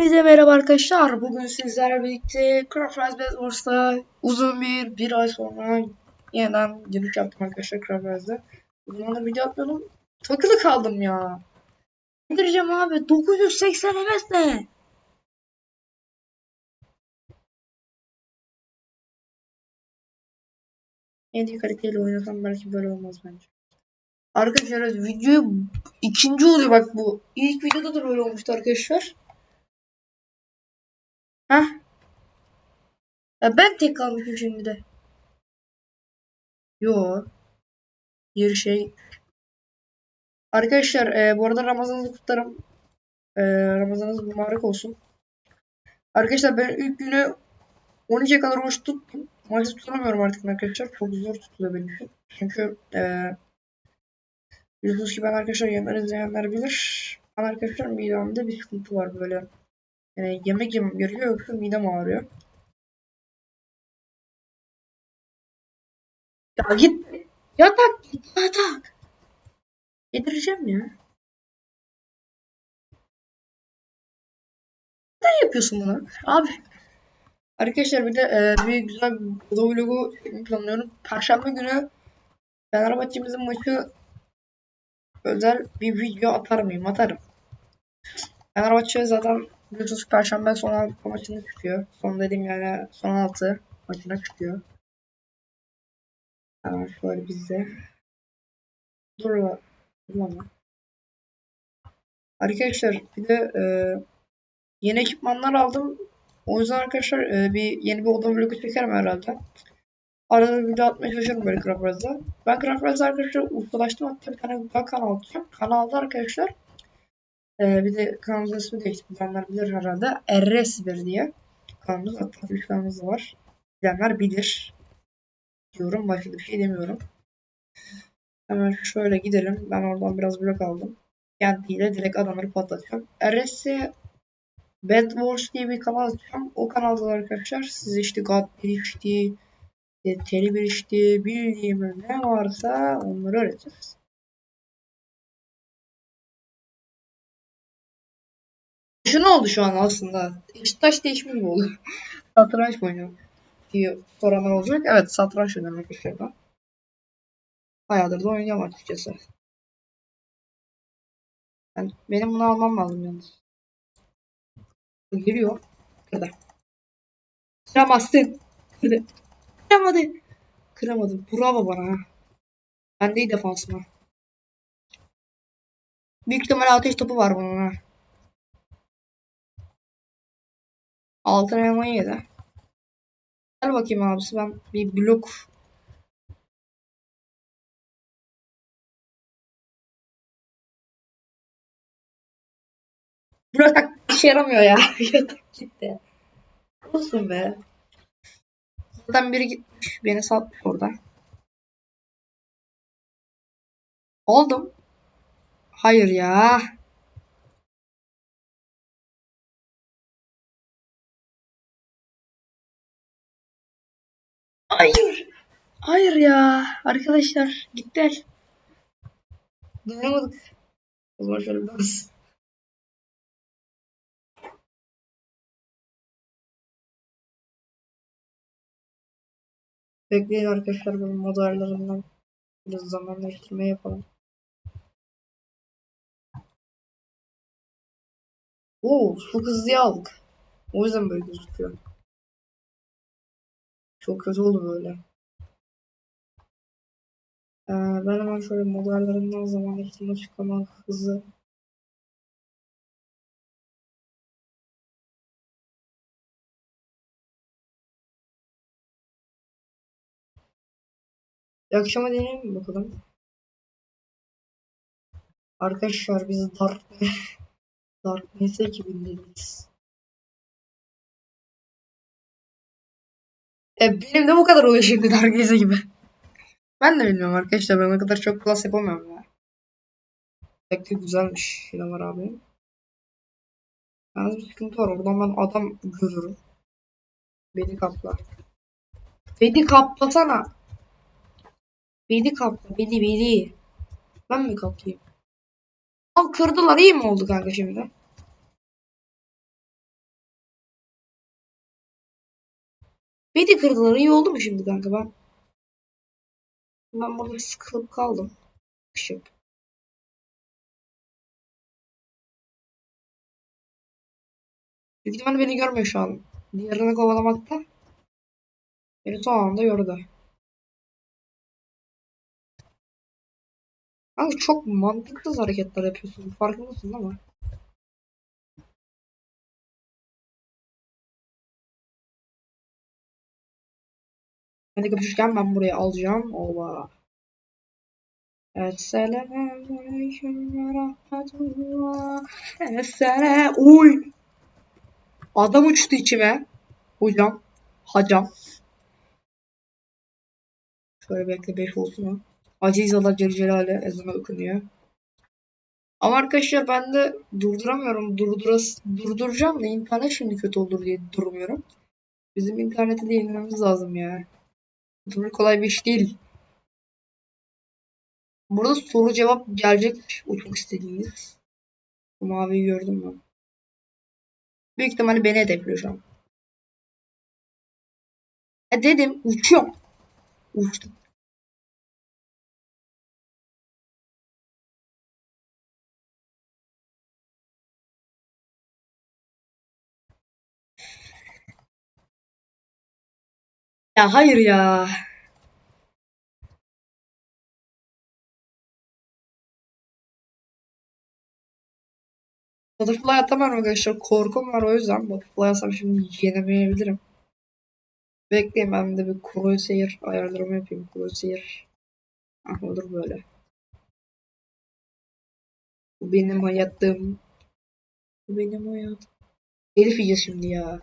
Hepinize merhaba arkadaşlar. Bugün sizlerle birlikte Craft Rise Bed Wars'ta uzun bir bir ay sonra yeniden giriş yaptım arkadaşlar Craft Rise'da. Zaman da video atmıyordum. Takılı kaldım ya. Indireceğim abi. 980 MS ne? En iyi kaliteyle oynasam belki böyle olmaz bence. Arkadaşlar evet, video ikinci oluyor bak bu. İlk videoda da böyle olmuştu arkadaşlar. Heh. Ya ben tek kalmışım şimdi de. Yo. Bir şey. Arkadaşlar e, bu arada Ramazanınızı kutlarım. E, Ramazanınız mübarek olsun. Arkadaşlar ben ilk günü 12'ye kadar oruç tuttum. Maalesef tutamıyorum artık arkadaşlar. Çok zor tutuluyor benim için. Çünkü e, biliyorsunuz ki ben arkadaşlar yemler izleyenler bilir. Ben arkadaşlar midemde bir sıkıntı var böyle. Yani yemek yemem gerekiyor yoksa midem ağrıyor. Ya git. Yatak git yatak. Yedireceğim ya. Neden yapıyorsun bunu? Abi. Arkadaşlar bir de e, bir güzel bir vlogu planlıyorum. Perşembe günü Fenerbahçe'mizin maçı özel bir video atar mıyım? Atarım. Fenerbahçe zaten biliyorsunuz Perşembe son altı maçına çıkıyor. Son dediğim yani son altı maçına çıkıyor. Hemen şöyle bizde. Dur la. Dur lan. Arkadaşlar bir de e, yeni ekipmanlar aldım. O yüzden arkadaşlar e, bir yeni bir oda vlogu çekerim herhalde. Arada bir video atmaya çalışıyorum böyle Craft. Ben Craft arkadaşlar ustalaştım. Hatta bir tane daha kanal açacağım. Kanalda arkadaşlar ee, bir de kanalımızın ismi değişti. Bilenler bilir herhalde. RS1 diye. Kanalımız hatta bir kanalımız var. Bilenler bilir. Diyorum. Başka bir şey demiyorum. Hemen şöyle gidelim. Ben oradan biraz blok aldım. Kentiyle direkt adamları patlatacağım. RS Bad Wars diye bir kanal açacağım. O kanalda da arkadaşlar size işte God bir işte Teri bir işte bildiğimiz ne varsa onları öğreteceğiz. Şu ne oldu şu an aslında? Beşiktaş değişmiş mi oldu? satranç mı oynuyor? diye soranlar olacak. Evet satranç arkadaşlar ben. Bayağıdır da oynuyorum açıkçası. Yani benim bunu almam lazım yalnız. Geliyor. Kırdı. Kıramazsın. Kırdı. Kıramadı. Kıramadım. Bravo bana. Ben de iyi defansım ha. Büyük ihtimalle ateş topu var bunun ha. Altın elmayı yedi. Gel bakayım abisi ben bir blok Blok işe yaramıyor ya. Yatak gitti. Olsun be. Zaten biri gitmiş. Beni satmış orada. Oldum. Hayır ya. Hayır. Hayır ya. Arkadaşlar gitti. Dayanamadık. O zaman şöyle biraz. Bekleyin arkadaşlar bu mod ayarlarından biraz zamanlaştırma yapalım. Oo, çok hızlı aldık. O yüzden böyle gözüküyor. Çok kötü oldu böyle. Ee, ben hemen şöyle modellerimden zaman ihtimal çıkama hızı akşama deneyelim bakalım? Arkadaşlar biz Dark Dark Neyse ekibindeyiz. E, benim de bu kadar şimdi Dark Neyse gibi. Ben de bilmiyorum arkadaşlar ben o kadar çok plus yapamıyorum ya. Pek de güzelmiş Hilamar abi. Yalnız bir sıkıntı var oradan ben adam görürüm. Beni kapla. Beni kaplasana. Beni kapla. Beni beni. Ben mi kaplayayım? Al kırdılar iyi mi oldu kanka şimdi? Beni kırdılar. iyi oldu mu şimdi kanka ben? Ben burada sıkılıp kaldım. Kışıp. Büyük ihtimalle beni görmüyor şu an. Diğerini kovalamakta. Beni son anda gördü. Abi çok mantıksız hareketler yapıyorsun. Farkındasın değil mi? Hadi kapışırken ben buraya alacağım. Oba. Esselamu aleyküm ve. Uy. Adam uçtu içime. Hocam. Hacam. Şöyle bekle 5 olsun o. Aziz Allah Celle Celaluhu ezanı okunuyor. Ama arkadaşlar ben de durduramıyorum. Durduras durduracağım da internet şimdi kötü olur diye durmuyorum. Bizim interneti de yenilememiz lazım ya. Bu kolay bir iş değil. Burada soru cevap gelecek uçmak istediğiniz. Bu maviyi gördüm mü? Büyük ihtimalle beni hedefliyor şu an. E dedim uçuyorum. Uçtum. Ya hayır ya. Butterfly atamam arkadaşlar. Korkum var o yüzden. Butterfly atsam şimdi yenemeyebilirim. Bekleyin ben de bir Crosshair ayarlarımı yapayım. Crosshair. Ah olur böyle. Bu benim hayatım. Bu benim hayatım. Elif yiyeceğiz şimdi ya.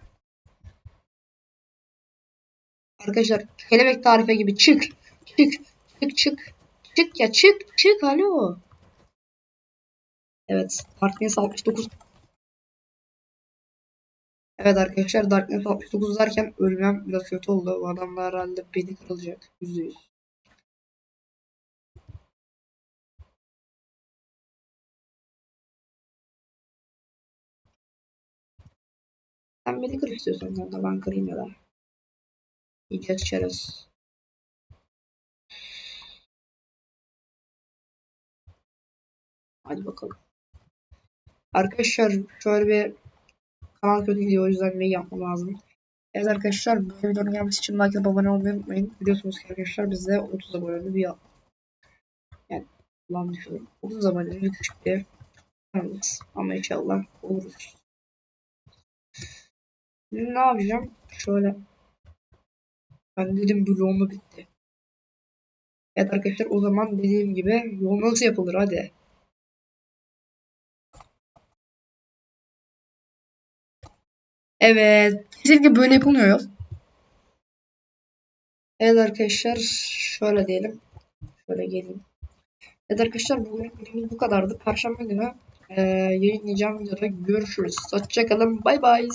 Arkadaşlar kelebek tarife gibi çık. Çık. Çık çık. Çık ya çık. Çık alo. Evet. Darkness 69. Evet arkadaşlar Darkness 69 derken ölmem biraz kötü oldu. Bu adamlar herhalde beni kırılacak. %100. Sen beni kır istiyorsan kanka ben kırayım ya da. Çerez. Hadi bakalım. Arkadaşlar şöyle bir kanal kötü gidiyor o yüzden ne yapmam lazım. Evet arkadaşlar bu videonun gelmesi için like atıp abone olmayı unutmayın. Biliyorsunuz ki arkadaşlar bizde 30 aboneli bir yani lan düşüyorum. 30 aboneli küçük bir kanalımız. Ama inşallah oluruz. Şimdi ne yapacağım? Şöyle ben dedim bloğum mu bitti. Evet arkadaşlar o zaman dediğim gibi yol nasıl yapılır hadi. Evet. Kesinlikle böyle yapılmıyor. Evet arkadaşlar şöyle diyelim. Şöyle geleyim. Evet arkadaşlar bugün bu kadardı. Perşembe günü e, yayınlayacağım videoda görüşürüz. Hoşçakalın. Bay bay.